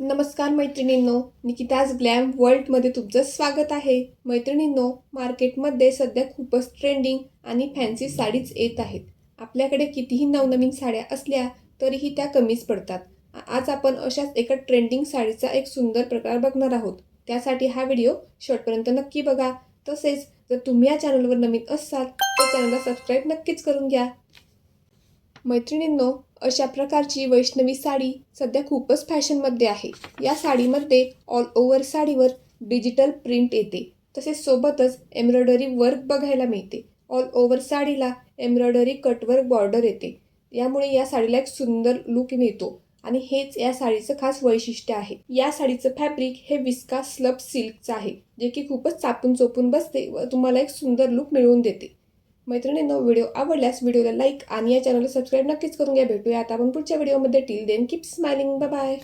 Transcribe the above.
नमस्कार मैत्रिणींनो निकिताज ग्लॅम वर्ल्डमध्ये तुमचं स्वागत आहे. मैत्रिणींनो मार्केटमध्ये सध्या खूपच ट्रेंडिंग आणि फॅन्सी साडीच येत आहेत. आपल्याकडे कितीही नवनवीन साड्या असल्या तरीही त्या कमीच पडतात. आज आपण अशाच एका ट्रेंडिंग साडीचा एक सुंदर प्रकार बघणार आहोत. त्यासाठी हा व्हिडिओ शेवटपर्यंत नक्की बघा. तसेच जर तुम्ही या चॅनलवर नवीन असाल तर चॅनलला सबस्क्राईब नक्कीच करून घ्या. मैत्रिणींनो अशा प्रकारची वैष्णवी साडी सध्या खूपच फॅशनमध्ये आहे. या साडीमध्ये ऑल ओव्हर साडीवर डिजिटल प्रिंट येते. तसेच सोबतच एम्ब्रॉयडरी वर्क बघायला मिळते. ऑल ओव्हर साडीला एम्ब्रॉयडरी कटवर्क बॉर्डर येते. यामुळे या साडीला एक सुंदर लुक मिळतो. आणि हेच या साडीचं खास वैशिष्ट्य आहे. या साडीचं फॅब्रिक हे विस्का स्लब सिल्कचं आहे जे की खूपच चापून चोपून बसते व तुम्हाला एक सुंदर लुक मिळवून देते. मैत्रिणींनो व्हिडिओ आवडल्यास व्हिडिओला लाईक आणि या चॅनलला सबस्क्राईब नक्कीच करून घ्या. भेटूया आता आपण पुढच्या व्हिडिओमध्ये. Till then keep smiling bye